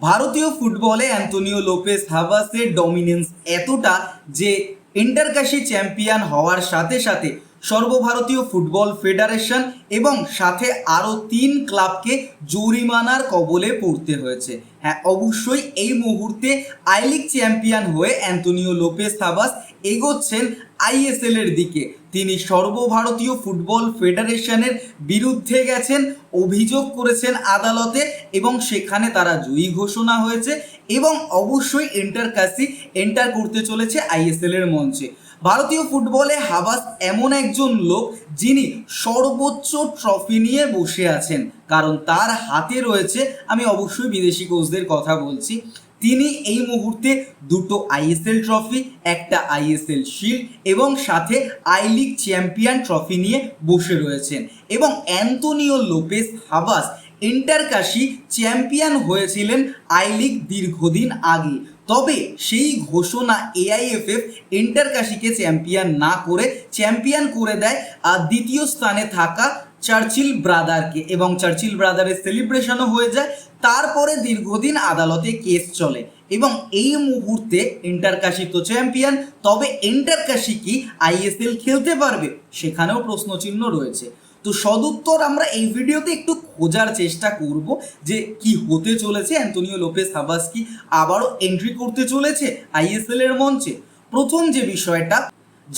ভারতীয় ফুটবলে Antonio Lopez হাভাসের dominance এতটা যে ইন্টারকাশি চ্যাম্পিয়ন হওয়ার সাথে সাথে সর্বভারতীয় ফুটবল ফেডারেশন এবং সাথে আরও তিন ক্লাবকে জরিমানার কবলে পড়তে হয়েছে। হ্যাঁ অবশ্যই এই মুহূর্তে আই লিগ চ্যাম্পিয়ন হয়ে অ্যান্টোনিও লোপেস হাভাস এগোচ্ছেন আইএসএল এর দিকে। তিনি সর্বভারতীয় ফুটবল ফেডারেশনের বিরুদ্ধে গেছেন, অভিযোগ করেছেন আদালতে এবং সেখানে তারা জয়ী ঘোষণা হয়েছে এবং অবশ্যই এন্টার কাসি এন্টার করতে চলেছে আইএসএল এর মঞ্চে। ভারতীয় ফুটবলে হাবাস এমন একজন লোক যিনি সর্বোচ্চ ট্রফি নিয়ে বসে আছেন, কারণ তার হাতে রয়েছে, আমি অবশ্যই বিদেশি কোচদের কথা বলছি তিনি এই মুহূর্তে দুটো আইএসএল ট্রফি একটা আইএসএল শিল্ড এবং সাথে আই লিগ চ্যাম্পিয়ন ট্রফি নিয়ে বসে রয়েছেন। এবং Antonio Lopez Habas Inter Kashi champion হয়েছিলেন আই লিগ দীর্ঘদিন আগে। তবে সেই ঘোষণা এআইএফএফ ইন্টারকাশিকে চ্যাম্পিয়ন না করে চ্যাম্পিয়ন করে দেয় আর দ্বিতীয় স্থানে থাকা চার্চিল ব্রাদারকে এবং চার্চিল ব্রাদারের সেলিব্রেশনও হয়ে যায়। তারপরে দীর্ঘদিন আদালতে কেস চলে এবং এই মুহূর্তে ইন্টারকাশি তো চ্যাম্পিয়ন, তবে ইন্টারকাশি কি আইএসএল খেলতে পারবে? সেখানেও প্রশ্নচিহ্ন রয়েছে। তো সদুত্তর, আমরা এই ভিডিওতে একটু খোঁজার চেষ্টা করব যে কি হতে চলেছে। অ্যান্টোনিও লোপেস হাবাস কি আবারও এন্ট্রি করতে চলেছে আইএসএল এর মঞ্চে। প্রথম যে বিষয়টা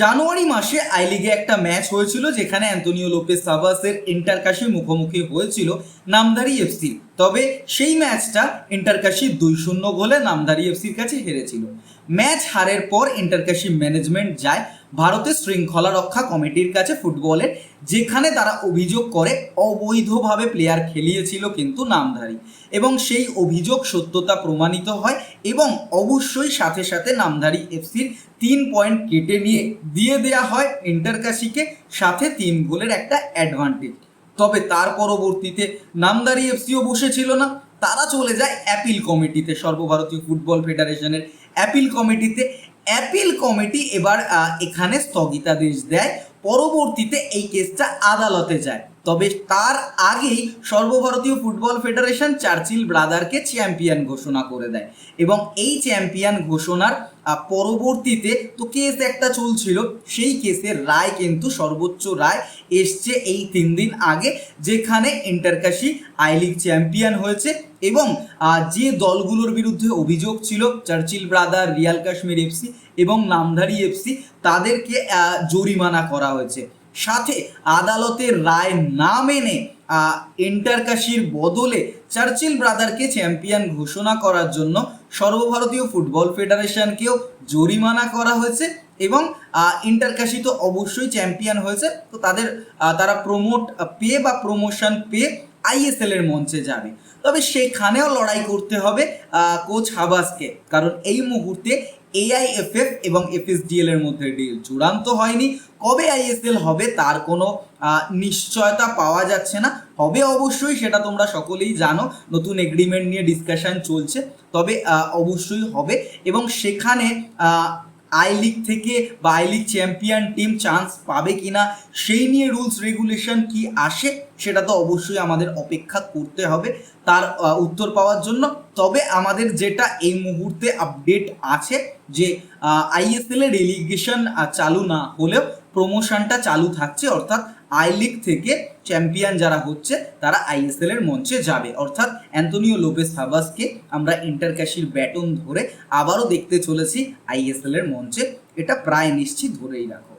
জানুয়ারি মাসে আই লিগে একটা ম্যাচ হয়েছিল যেখানে অ্যান্তোনিও লোপেস সাবাসের ইন্টারকাশির মুখোমুখি হয়েছিল নামদারি এফসি। তবে সেই ম্যাচটা ইন্টারকাশি দুই শূন্য গোলে নামদারি এফসির কাছে হেরেছিল। ম্যাচ হারের পর ইন্টারকাশি ম্যানেজমেন্ট যায় ভারতের শৃঙ্খলা রক্ষা কমিটির কাছে ফুটবলের, যেখানে তারা অভিযোগ করে, অবৈধভাবে প্লেয়ার খেলিয়েছিল কিন্তু নামধারী। এবং সেই অভিযোগ সত্যতা প্রমাণিত হয় এবং অবশ্যই সাথে সাথে নামধারী এফসির তিন পয়েন্ট কেটে নিয়ে দিয়ে দেয়া হয় ইন্টারকাশিকে, সাথে তিন গোলের একটা অ্যাডভান্টেজ তবে তার পরবর্তীতে নামদারি এফসিও বসেছিল না। তারা চলে যায় অ্যাপিল কমিটিতে, সর্বভারতীয় ফুটবল ফেডারেশনের অ্যাপিল কমিটিতে। অ্যাপিল কমিটি এবার এখানে স্থগিতাদেশ দেয়। পরবর্তীতে এই কেসটা আদালতে যায়। তবে তার আগেই সর্বভারতীয় ফুটবল ফেডারেশন চার্চিল ব্রাদারকে চ্যাম্পিয়ন ঘোষণা করে দেয়। এবং এই চ্যাম্পিয়ন ঘোষণার পরবর্তীতে তো কেস একটা চলছিল, সেই কেসের রায় কিন্তু সর্বোচ্চ রায় এসছে এই তিন দিন আগে, যেখানে ইন্টারকাশি আই লিগ চ্যাম্পিয়ন হয়েছে এবং যে দলগুলোর বিরুদ্ধে অভিযোগ ছিল, Churchill Brother, Real Kashmir FC এবং নামধারী এফসি তাদেরকে জরিমানা করা হয়েছে। সাথে আদালতের রায় না মেনে ইন্টারকাশির বদলে চার্চিল ব্রাদারকে চ্যাম্পিয়ন ঘোষণা করার জন্য সর্বভারতীয় ফুটবল ফেডারেশনকেও জরিমানা করা হয়েছে এবং ইন্টারকাশি তো অবশ্যই চ্যাম্পিয়ন হয়েছে। তো তাদের তারা প্রমোট পেয়ে বা প্রমোশন পেয়ে আইএসএল এর মঞ্চে যাবে। তবে সেখানেও লড়াই করতে হবে কোচ হাবাসকে। কারণ এই মুহূর্তে এআইএফএফ এবং এফএসডিএল এর মধ্যে ডিল চূড়ান্ত হয়নি। কবে আইএসএল হবে তার কোনো নিশ্চয়তা পাওয়া যাচ্ছে না। হবে অবশ্যই, সেটা তোমরা সকলেই জানো। নতুন এগ্রিমেন্ট নিয়ে ডিসকাশন চলছে। তবে অবশ্যই হবে এবং সেখানে আই লিগ থেকে বা I League champion team chance পাবে কি না সেই নিয়ে রুলস রেগুলেশন কি আসে, সেটা তো অবশ্যই আমাদের অপেক্ষা করতে হবে। তার উত্তর পাওয়ার জন্য। তবে আমাদের যেটা এই মুহূর্তে আপডেট আছে যে আইএসএল এর রেলিগেশন চালু না হলেও প্রমোশনটা চালু থাকছে, অর্থাৎ আই লিগ থেকে চ্যাম্পিয়ন যারা হচ্ছে, তারা আইএসএল এর মঞ্চে যাবে। অর্থাৎ অ্যান্তোনিও লোপেস হাবাসকে আমরা ইন্টার ইন্টারক্যাশির ব্যাটন ধরে আবারও দেখতে চলেছি আইএসএল এর মঞ্চে। এটা প্রায় নিশ্চিত ধরেই রাখো।